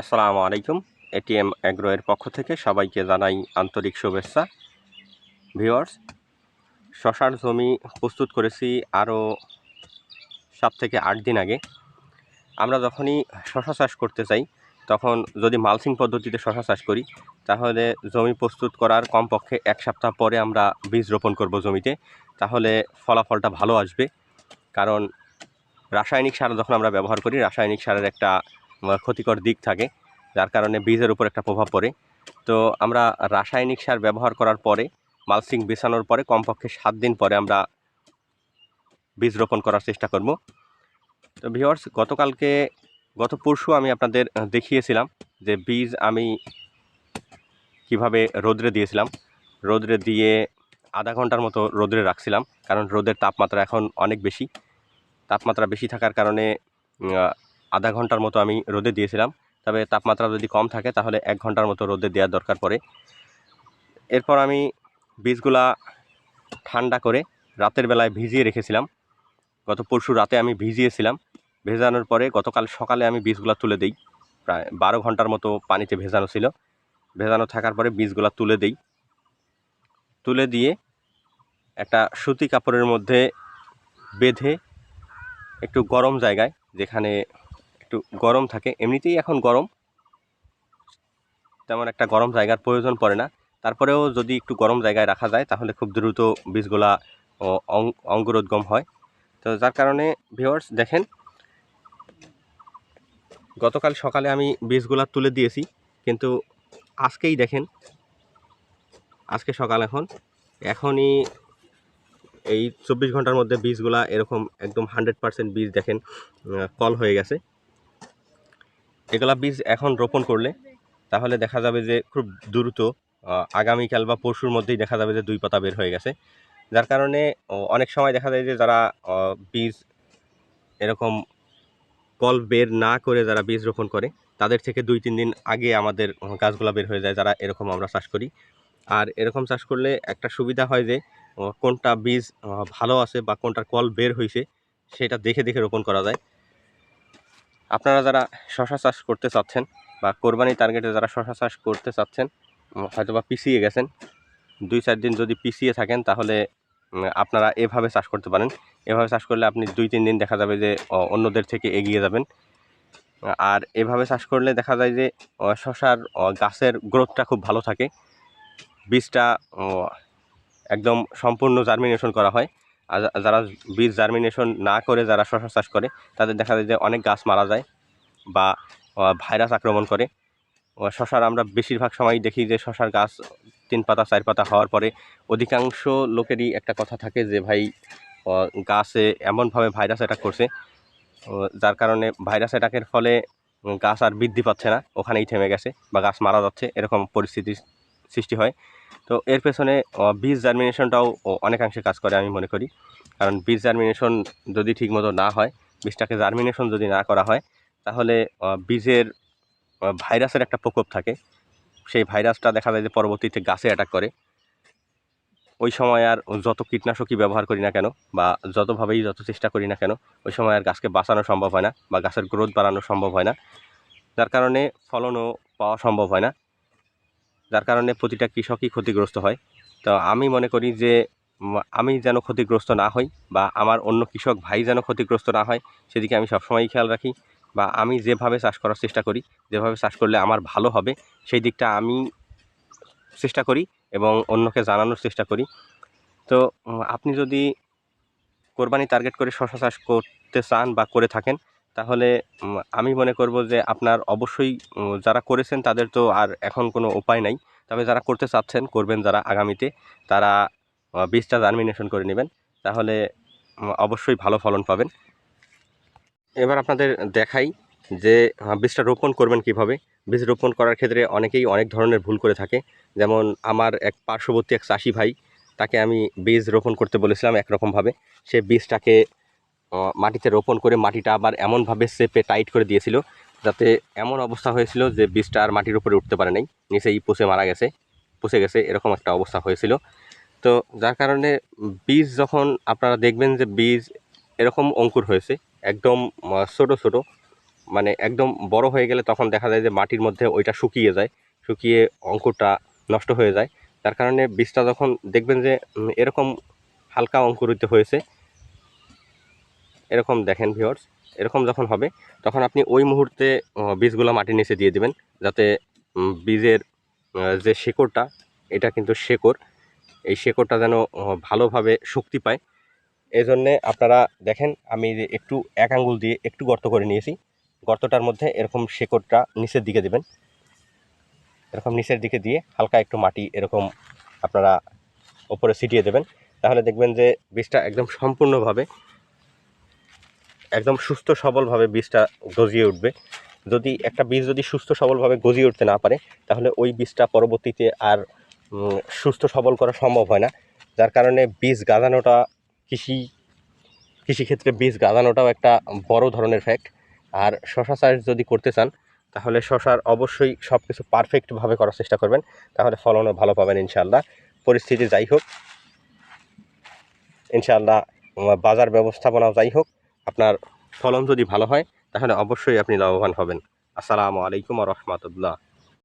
আসসালামু আলাইকুম। এটিএম অ্যাগ্রোয়ের পক্ষ থেকে সবাইকে জানাই আন্তরিক শুভেচ্ছা। ভিউয়ার্স, শশার জমি প্রস্তুত করেছি আরও সাত থেকে আট দিন আগে। আমরা যখনই শশা চাষ করতে চাই, তখন যদি মালসিং পদ্ধতিতে শশা চাষ করি, তাহলে জমি প্রস্তুত করার কমপক্ষে এক সপ্তাহ পরে আমরা বীজ রোপণ করব জমিতে। তাহলে ফলাফলটা ভালো আসবে। কারণ রাসায়নিক সার যখন আমরা ব্যবহার করি, রাসায়নিক সারের একটা ক্ষতিকর দিক থাকে, যার কারণে বীজের উপর একটা প্রভাব পড়ে। তো আমরা রাসায়নিক সার ব্যবহার করার পরে, মালসিং বিছানোর পরে, কমপক্ষে সাত দিন পরে আমরা বীজ রোপণ করার চেষ্টা করব। তো ভিওয়ার্স গতকালকে, গত পরশু আমি আপনাদের দেখিয়েছিলাম যে বীজ আমি কীভাবে রোদ্রে দিয়েছিলাম। রোদ্রে দিয়ে আধা ঘণ্টার মতো রোদ্রে রাখছিলাম, কারণ রোদের তাপমাত্রা এখন অনেক বেশি। তাপমাত্রা বেশি থাকার কারণে আধা ঘণ্টার মতো আমি রোদে দিয়েছিলাম। তবে তাপমাত্রা যদি কম থাকে, তাহলে এক ঘণ্টার মতো রোদে দেওয়ার দরকার পড়ে। এরপর আমি বীজগুলা ঠান্ডা করে রাতের বেলায় ভিজিয়ে রেখেছিলাম। গত পরশু রাতে আমি ভিজিয়েছিলাম। ভেজানোর পরে গতকাল সকালে আমি বীজগুলা তুলে দিই। প্রায় বারো ঘণ্টার মতো পানিতে ভেজানো ছিল। ভেজানো থাকার পরে বীজগুলা তুলে দিই। তুলে দিয়ে একটা সুতি কাপড়ের মধ্যে বেঁধে একটু গরম জায়গায়, যেখানে একটু গরম থাকে। এমনিতেই এখন গরম। তেমন একটা গরম জায়গার প্রয়োজন পড়ে না। তারপরেও যদি একটু গরম জায়গায় রাখা যায় তাহলে খুব দ্রুত বীজগুলা ও, অং- অঙ্কুরোদ্গম হয়। তো যার কারণে ভিওয়ার্স দেখেন গতকাল সকালে আমি বীজগুলা তুলে দিয়েছি। কিন্তু আজকেই দেখেন আজকে সকাল এখন এখনই এই চব্বিশ ঘণ্টার মধ্যে বীজগুলা এরকম একদম হান্ড্রেড পার্সেন্ট বীজ দেখেন কল হয়ে গেছে। এগুলা বীজ এখন রোপণ করলে তাহলে দেখা যাবে যে খুব দ্রুত আগামীকাল বা পরশুর মধ্যেই দেখা যাবে যে দুই পাতা বের হয়ে গেছে। যার কারণে অনেক সময় দেখা যায় যে যারা বীজ এরকম কল বের না করে যারা বীজ রোপণ করে, তাদের থেকে দুই তিন দিন আগে আমাদের গাছগুলা বের হয়ে যায়, যারা এরকম আমরা চাষ করি। আর এরকম চাষ করলে একটা সুবিধা হয় যে কোনটা বীজ ভালো আছে বা কোনটার কল বের হয়েছে সেটা দেখে দেখে রোপণ করা যায়। আপনারা যারা শশা চাষ করতে চাচ্ছেন বা কোরবানি টার্গেটে যারা শশা চাষ করতে চাচ্ছেন হয়তো বা পিছিয়ে গেছেন, দুই চার দিন যদি পিছিয়ে থাকেন তাহলে আপনারা এভাবে চাষ করতে পারেন। এভাবে চাষ করলে আপনি দুই তিন দিন দেখা যাবে যে অন্যদের থেকে এগিয়ে যাবেন। আর এভাবে চাষ করলে দেখা যায় যে শশার গাছের গ্রোথটা খুব ভালো থাকে। বীজটা একদম সম্পূর্ণ জার্মিনেশন করা হয়। যারা বীজ জার্মিনেশন না করে, যারা শশা চাষ করে, তাদের দেখা যায় যে অনেক গাছ মারা যায় বা ভাইরাস আক্রমণ করে। শশার আমরা বেশিরভাগ সময় দেখি যে শশার গাছ তিন পাতা, চার পাতা হওয়ার পরে অধিকাংশ লোকেরই একটা কথা থাকে যে, ভাই গাছে এমনভাবে ভাইরাস অ্যাটাক করছে যার কারণে ভাইরাস অ্যাটাকের ফলে গাছ আর বৃদ্ধি পাচ্ছে না। ওখানেই থেমে গেছে বা গাছ মারা যাচ্ছে। এরকম পরিস্থিতির সৃষ্টি হয়। তো এর পেছনে বীজ জার্মিনেশনটাও অনেকাংশে কাজ করে আমি মনে করি। কারণ বীজ জার্মিনেশন যদি ঠিকমতো না হয়, বীজটাকে জার্মিনেশন যদি না করা হয়, তাহলে বীজের ভাইরাসের একটা প্রকোপ থাকে। সেই ভাইরাসটা দেখা যায় যে পরবর্তীতে গাছে অ্যাটাক করে। ওই সময় আর যত কীটনাশকই ব্যবহার করি না কেন, বা যতভাবেই যত চেষ্টা করি না কেন, ওই সময় আর গাছকে বাঁচানো সম্ভব হয় না, বা গাছের গ্রোথ বাড়ানো সম্ভব হয় না। যার কারণে ফলনও পাওয়া সম্ভব হয় না। যার কারণে প্রতিটা কৃষকই ক্ষতিগ্রস্ত হয়। তো আমি মনে করি যে আমি যেন ক্ষতিগ্রস্ত না হই বা আমার অন্য কৃষক ভাই যেন ক্ষতিগ্রস্ত না হয়, সেদিকে আমি সবসময়ই খেয়াল রাখি বা আমি যেভাবে চাষ করার চেষ্টা করি, যেভাবে চাষ করলে আমার ভালো হবে, সেই দিকটা আমি চেষ্টা করি এবং অন্যকে জানানোর চেষ্টা করি। তো আপনি যদি কোরবানি টার্গেট করে শশা চাষ করতে চান বা করে থাকেন তাহলে আমি মনে করব যে আপনার অবশ্যই যারা করেছেন তাদের তো আর এখন কোনো উপায় নাই। তবে যারা করতে চাচ্ছেন, করবেন যারা আগামীতে, তারা বীজটা জার্মিনেশন করে নেবেন। তাহলে অবশ্যই ভালো ফলন পাবেন। এবার আপনাদের দেখাই যে বীজটা রোপণ করবেন কীভাবে। বীজ রোপণ করার ক্ষেত্রে অনেকেই অনেক ধরনের ভুল করে থাকে। যেমন আমার এক পার্শ্ববর্তী এক চাষি ভাই, তাকে আমি বীজ রোপণ করতে বলেছিলাম একরকমভাবে। সে বীজটাকে মাটিতে রোপণ করে মাটিটা আবার এমনভাবে চেপে টাইট করে দিয়েছিল যাতে এমন অবস্থা হয়েছিল যে বীজটা আর মাটির উপরে উঠতে পারে নাই। নিচেই পচে মারা গেছে, পচে গেছে, এরকম একটা অবস্থা হয়েছিল। তো যার কারণে বীজ যখন আপনারা দেখবেন যে বীজ এরকম অঙ্কুর হয়েছে, একদম ছোট ছোট মানে একদম বড় হয়ে গেলে তখন দেখা যায় যে মাটির মধ্যে ওইটা শুকিয়ে যায়, শুকিয়ে অঙ্কুরটা নষ্ট হয়ে যায়। তার কারণে বীজটা যখন দেখবেন যে এরকম হালকা অঙ্কুরিত হয়েছে এরকম দেখেন ভিওর্স এরকম যখন হবে, তখন আপনি ওই মুহূর্তে বীজগুলো মাটির নিচে দিয়ে দেবেন, যাতে বীজের যে শেকড়টা, এটা কিন্তু শেকড়, এই শেকড়টা যেন ভালোভাবে শক্তি পায়। এই জন্যে আপনারা দেখেন, আমি একটু এক আঙ্গুল দিয়ে একটু গর্ত করে নিয়েছি, গর্তটার মধ্যে এরকম শেকড়টা নিচের দিকে দেবেন। এরকম নিচের দিকে দিয়ে হালকা একটু মাটি এরকম আপনারা ওপরে ছিটিয়ে দেবেন। তাহলে দেখবেন যে বীজটা একদম সম্পূর্ণভাবে একদম সুস্থ সবলভাবে বীজটা গজিয়ে উঠবে। যদি একটা বীজ যদি সুস্থ সবলভাবে গজিয়ে উঠতে না পারে তাহলে ওই বীজটা পরবর্তীতে আর সুস্থ সবল করা সম্ভব হয় না। যার কারণে বীজ গাঁদানোটা কৃষি কৃষিক্ষেত্রে বীজ গাঁদানোটাও একটা বড় ধরনের ফ্যাক্ট আর শশা চাষ যদি করতে চান তাহলে শশার অবশ্যই সব কিছু পারফেক্টভাবে করার চেষ্টা করবেন। তাহলে ফলনও ভালো পাবেন ইনশাআল্লাহ। পরিস্থিতি যাই হোক ইনশাআল্লাহ উম, বাজার ব্যবস্থাপনাও যাই হোক আপনার ফলন যদি ভালো হয় তাহলে অবশ্যই আপনি লাভবান হবেন। আসসালামু আলাইকুম রহমতুল্লাহ।